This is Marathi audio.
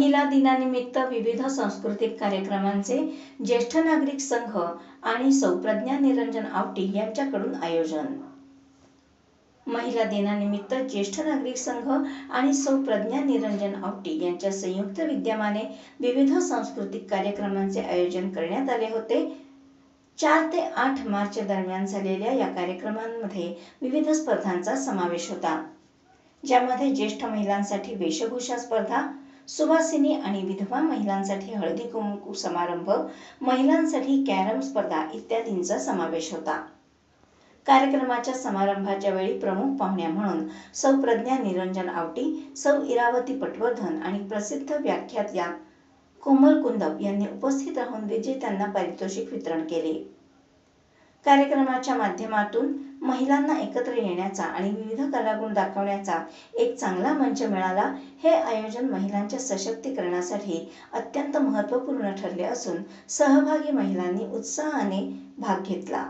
महिला दिनानिमित्त विविध सांस्कृतिक कार्यक्रमांचे ज्येष्ठ नागरिक संघ आणि सौ प्रज्ञा निरंजन आवटी यांच्याकडून आयोजन. महिला दिनानिमित्त ज्येष्ठ नागरिक संघ आणि सौ प्रज्ञा निरंजन आवटी यांच्या संयुक्त विद्यमाने विविध सांस्कृतिक कार्यक्रमांचे आयोजन करण्यात आले होते. चार ते आठ मार्च दरम्यान झालेल्या या कार्यक्रमांमध्ये विविध स्पर्धांचा समावेश होता. ज्यामध्ये ज्येष्ठ महिलांसाठी वेशभूषा स्पर्धा सुवासिनी आणि विधवा महिलांसाठी हळदी कुंकू समारंभ महिलांसाठी कॅरम स्पर्धा इत्यादींचा समावेश होता. कार्यक्रमाच्या समारंभाच्या वेळी प्रमुख पाहुण्या म्हणून सौ प्रज्ञा निरंजन आवटी सौ इरावती पटवर्धन आणि प्रसिद्ध व्याख्यात्या कोमल कुंदप यांनी उपस्थित राहून विजेत्यांना पारितोषिक वितरण केले. कार्यक्रमाच्या माध्यमातून महिलांना एकत्र येण्याचा आणि विविध कलागुण दाखवण्याचा एक चांगला मंच मिळाला. हे आयोजन महिलांच्या सशक्तीकरणासाठी अत्यंत महत्त्वपूर्ण ठरले असून सहभागी महिलांनी उत्साहाने भाग घेतला.